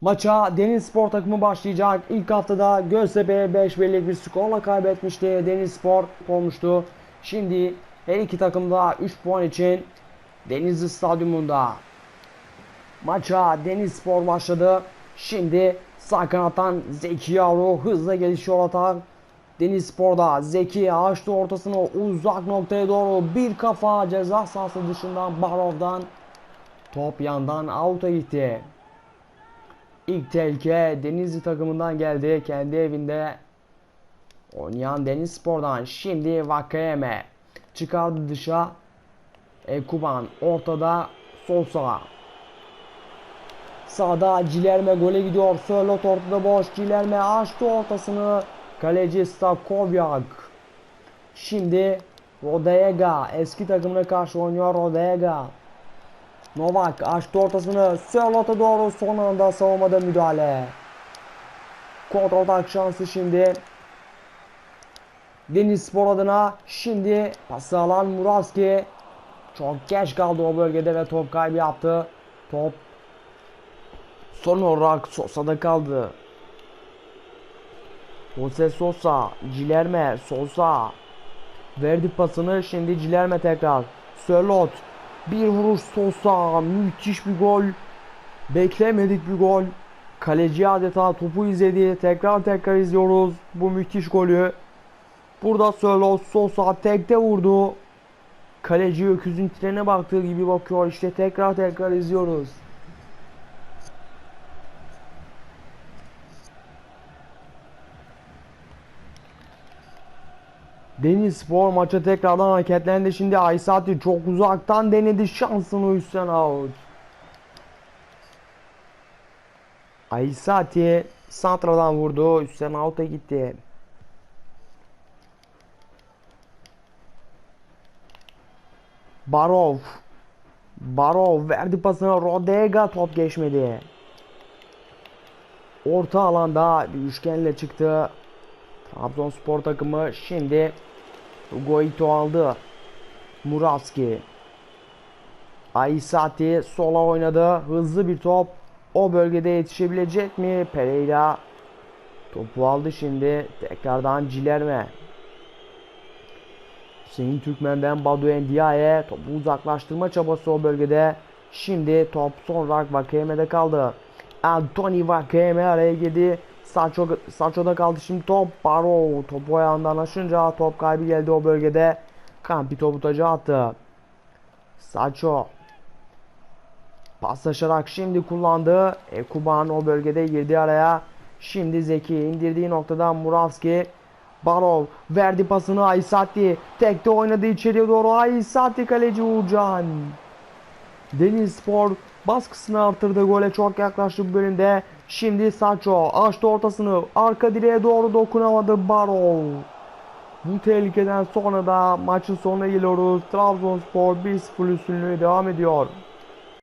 Maça Deniz Spor takımı başlayacak. İlk haftada Göztepe 5 birlik bir skorla kaybetmişti. Deniz Spor olmuştu. Şimdi her iki takım da 3 puan için Denizli Stadyumunda. Maça Deniz Spor başladı. Şimdi sağ kanattan Zeki Yavru hızla gelişiyor atar. Deniz Spor'da Zeki açtı ortasını uzak noktaya doğru bir kafa ceza sahası dışından Barov'dan top yandan out'a gitti. İlk tehlike Denizli takımından geldi. Kendi evinde oynayan Deniz Spor'dan. Şimdi Vakayeme çıkardı dışa. Ekuban ortada Sosa. Sağda Cilerme gole gidiyor. Sörlot ortada boş. Cilerme açtı ortasını. Kaleci Stakovyak. Şimdi Rodega eski takımına karşı oynuyor Rodega. Novak açtı ortasını Sörlot'a doğru son anda savunmada müdahale. Kontratak şansı şimdi. Deniz Spor adına şimdi pası alan Muravski. Çok geç kaldı o bölgede ve top kaybı yaptı. Top son olarak Sosa'da kaldı. Jose Sosa, Cilerme, Sosa. Verdi pasını şimdi Cilerme tekrar. Sörlot bir vuruş Sosa müthiş bir gol. Beklemedik bir gol. Kaleci adeta topu izledi. Tekrar tekrar izliyoruz bu müthiş golü. Burada Sörlot Sosa tekte vurdu. Kaleci öküzün trene baktığı gibi bakıyor. İşte tekrar tekrar izliyoruz. Deniz Spor maça tekrardan hareketlendi. Şimdi Aysati çok uzaktan denedi şansını üstten out. Aysati santradan vurdu. Üstten out'a gitti. Barov. Barov verdi pasını. Rodega top geçmedi. Orta alanda bir üçgenle çıktı. Trabzonspor takımı şimdi Goito aldı. Muravski. Aysati sola oynadı. Hızlı bir top. O bölgede yetişebilecek mi? Pereira topu aldı şimdi. Tekrardan Cilerme. Hüseyin Türkmen'den Badu Endiaye topu uzaklaştırma çabası o bölgede. Şimdi top sonra Vakayeme'de kaldı. Anthony Vakayeme araya girdi. Sancho, Sancho'da kaldı şimdi top. Baro topu ayağından aşınca top kaybı geldi o bölgede. Kampi topu taca attı. Sancho paslaşarak şimdi kullandı. Ekuban o bölgede girdi araya. Şimdi Zeki indirdiği noktada Muravski Barov verdi pasını Aysati. Tekte oynadı içeriye doğru Aysati kaleci Uğurcan. Deniz Spor baskısını artırdı. Gole çok yaklaştı bu bölümde. Şimdi Sancho açtı ortasını. Arka direğe doğru dokunamadı Barov. Bu tehlikeden sonra da maçın sonuna geliyoruz. Trabzonspor 1-0 üstünlüğü devam ediyor.